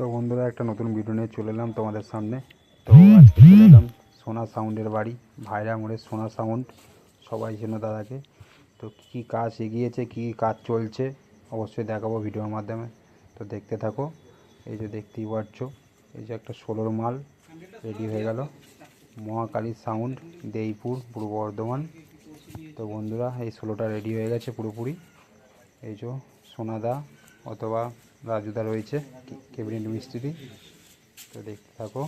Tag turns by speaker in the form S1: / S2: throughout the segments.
S1: তো বন্ধুরা একটা নতুন ভিডিও নিয়ে চলে এলাম তোমাদের সামনে। তো আজকে চলে এলাম সোনা সাউন্ডের বাড়ি ভাইরা মোড়ের সোনা সাউন্ড সবাই জন্য দাদাকে তো কী কী কাজ এগিয়েছে কী কী কাজ চলছে অবশ্যই দেখাবো ভিডিওর মাধ্যমে। তো দেখতে থাকো এই যে দেখতেই পাচ্ছ এই যে একটা ষোলোর মাল রেডি হয়ে গেল। মহাকালী সাউন্ড দেইপুর পূর্ব বর্ধমান। তো বন্ধুরা এই ষোলোটা রেডি হয়ে গেছে পুরোপুরি। এই যে সোনাদা অথবা রাজুদা রয়েছে কেবিনেট মিস্ত্রি। তো দেখতে থাকো,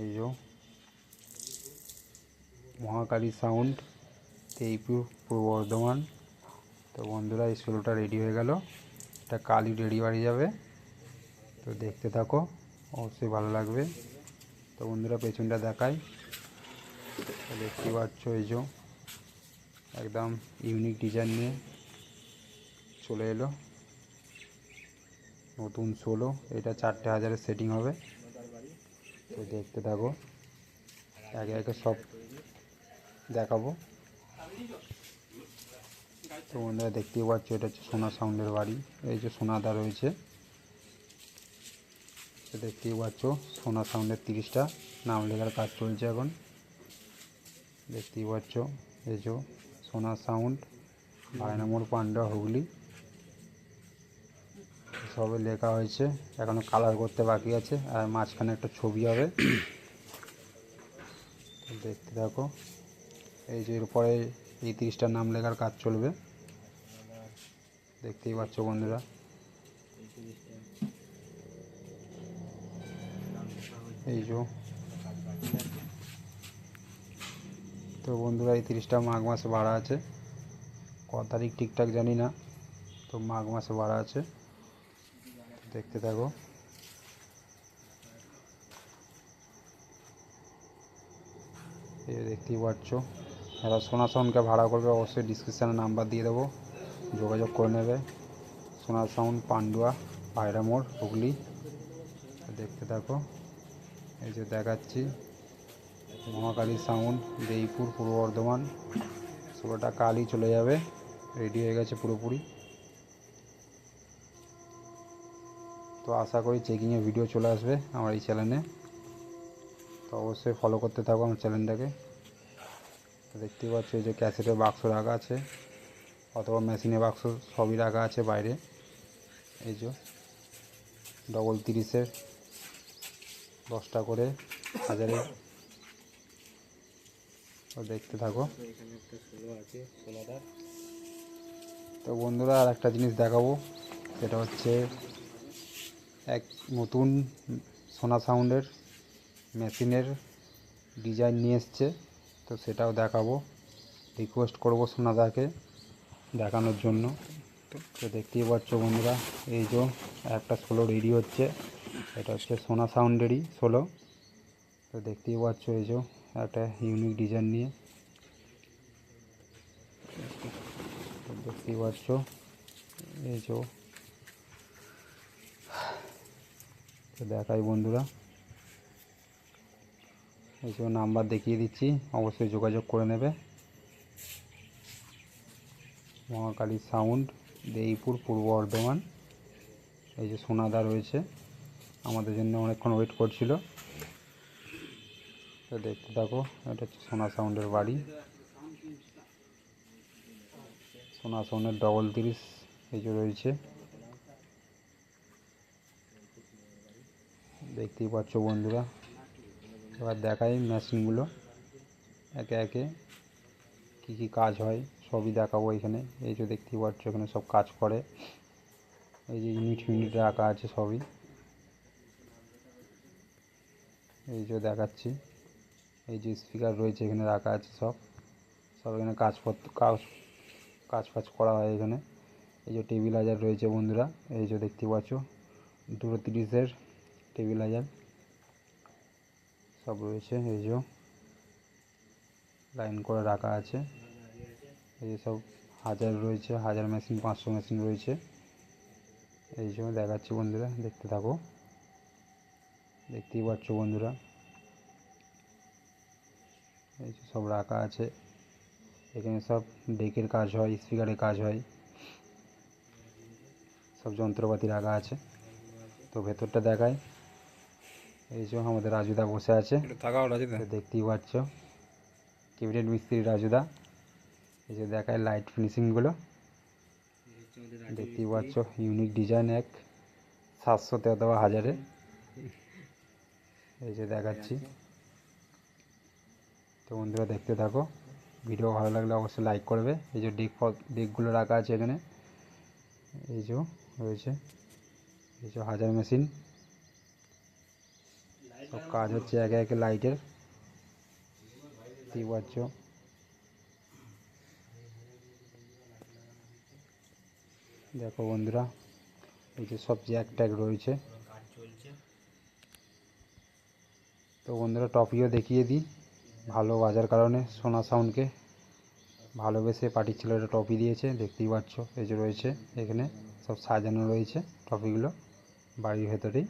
S1: এই যে মহাকালী সাউন্ড, তেইপুর পূর্ব বর্ধমান। তো বন্ধুরা, এই ষোলোটা রেডি হয়ে গেল। এটা কালি রেডি বাড়ি যাবে। তো দেখতে থাকো, অবশ্যই ভালো লাগবে। তো বন্ধুরা, পেছনটা দেখাই। দেখতে পাচ্ছ এই যে, একদম ইউনিক ডিজাইন নিয়ে চলে এলো। নতুন ষোলো, এটা চারটে হাজারের সেটিং হবে। তো দেখতে থাকো, একে একে সব দেখাবো। তো বন্ধুরা, দেখতেই পাচ্ছ, এটা হচ্ছে সোনা সাউন্ডের বাড়ি, এই যে সোনাদা রয়েছে। দেখতেই পাচ্ছ, সোনা সাউন্ডের তিরিশটা নাম লেখার কাজ চলছে এখন। দেখতেই পাচ্ছ, এই যে সোনা সাউন্ড ভাইনামোর পান্ডা হুগলি। সবে লেখা হয়েছে। এখনও কালার করতে বাকি আছে, আর মাঝখানে একটা ছবি হবে। দেখতে থাকো। এই যে এরপরে এই তিরিশটার নাম লেখার কাজ চলবে। দেখতেই পাচ্ছ বন্ধুরা। এই যে। তো বন্ধুরা, এই তিরিশটা মাঘ মাসে ভাড়া আছে। ক তারিখ ঠিকঠাক জানি না, তো মাঘ মাসে ভাড়া আছে। দেখতে থাকো। দেখতেই পাচ্ছ। যারা সোনা সাউন্ডকে ভাড়া করবে, অবশ্যই ডিসক্রিপশানে নাম্বার দিয়ে দেবো। যোগাযোগ করে নেবে। সোনা সাউন্ড, পান্ডুয়া, পায়রা মোড়, হুগলি। দেখতে থাকো। এই যে দেখাচ্ছি। মহাকালী সাউন্ড, দেইপুর, পূর্ব বর্ধমান। ষোলোটা কালই চলে যাবে। রেডি হয়ে গেছে পুরোপুরি। তো আশা করি চেকিংয়ে ভিডিও চলে আসবে আমার এই চ্যানেলে তো অবশ্যই ফলো করতে থাকো আমার চ্যানেলটাকে তো দেখতেই পাচ্ছ যে ক্যাসেটের বাক্স রাখা আছে, অথবা মেশিনের বাক্স সবই রাখা আছে বাইরে। এই যে ডবল তিরিশের দশটা করে হাজারে। দেখতে থাকো। তো বন্ধুরা আর একটা জিনিস দেখাবো, সেটা হচ্ছে এক নতুন সোনা সাউন্ডের মেশিনের ডিজাইন নিয়ে এসছে। তো সেটাও দেখাবো। রিকোয়েস্ট করব সোনাদাকে দেখানোর জন্য। তো দেখতেই পাচ্ছ বন্ধুরা, এই যে একটা ষোলো রেডি হচ্ছে। এটা হচ্ছে সোনা সাউন্ডেরই ষোলো তো দেখতেই পাচ্ছ এই যে একটা ইউনিক ডিজাইন নিয়ে। দেখতেই পাচ্ছ এই যে তো দেখাই বন্ধুরা। এই নাম্বার দেখিয়ে দিচ্ছি, অবশ্যই যোগাযোগ করে নেবে। মহাকালী সাউন্ড, দেইপুর, পূর্ব বর্ধমান। এই যে সোনাদা রয়েছে, আমাদের জন্য অনেকক্ষণ ওয়েট করছিল। তো দেখতে থাকো, এটা হচ্ছে সোনা সাউন্ডের বাড়ি। সোনা সাউন্ডের ডবল তিরিশ এই যে রয়েছে। দেখতেই পাচ্ছ বন্ধুরা। এবার দেখাই মেশিনগুলো। একে একে কী কী কাজ হয়, সবই দেখাবো এখানে। এই যে দেখতেই পাচ্ছ এখানে সব কাজ করে। এই যে ইউনিট ইউনিট রাখা আছে সবই। এই যে দেখাচ্ছি। এই যে স্পিকার রয়েছে এখানে রাখা আছে সব। সব এখানে কাজপত্র কাজ কাজ ফাজ করা হয় এখানে। এই যে টেবিলাইজার রয়েছে বন্ধুরা। এই যে দেখতে পাচ্ছ। দুটো তিরিশের টেবিলাইজার সব রয়েছে, এই যে লাইন করে রাখা আছে। এই যে সব হাজার রয়েছে, হাজার মেশিন, পাঁচশো মেশিন রয়েছে। এই যে দেখাচ্ছি বন্ধুরা, দেখতে থাকো। দেখতেই পাচ্ছ বন্ধুরা। এই যে সব রাখা আছে। এখানে সব ডেকের কাজ হয়, স্পিকারের কাজ হয়। সব যন্ত্রপাতি রাখা আছে। তো ভেতরটা দেখায় এই যে আমাদের রাজুদা বসে আছে।
S2: থাকাও রাজিদা।
S1: দেখতেই পাচ্ছ। কেবিনেট মিস্ত্রি রাজুদা। এই যে দেখায় লাইট ফিনিশিংগুলো দেখতেই পাচ্ছ ইউনিক ডিজাইন এক। সাতশোতে অথবা হাজারে। এই যে দেখাচ্ছি। তো বন্ধুরা দেখতে থাকো। ভিডিও ভালো লাগলে অবশ্যই লাইক করবে। এই যে ডেক ডেকগুলো রাখা আছে এখানে। এই যে রয়েছে। এই যে হাজার মেশিন সব কাজ হচ্ছে একে একে লাইটের। দেখতেই দেখো বন্ধুরা, এই যে সব জ্যাক ট্যাগ রয়েছে। তো বন্ধুরা, টপিও দেখিয়ে দিই। ভালো বাজার কারণে সোনা সাউন্ডকে ভালোবেসে পার্টির ছেলেরা টপি দিয়েছে। দেখতেই পাচ্ছ, এই যে রয়েছে এখানে সব সাজানো রয়েছে টপিগুলো বাড়ির ভেতরেই।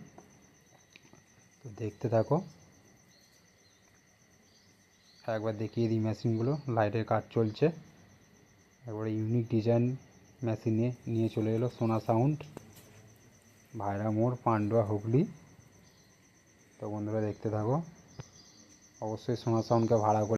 S1: তো দেখতে থাকো। একবার দেখিয়ে দিই মেশিনগুলো, লাইটের কাজ চলছে। একবারে ইউনিক ডিজাইন মেশিনে নিয়ে চলে এলো সোনা সাউন্ড ভাইরা মোড় পান্ডুয়া হুগলি। তো বন্ধুরা দেখতে থাকো। অবশ্যই সোনা সাউন্ডকে ভাড়া করে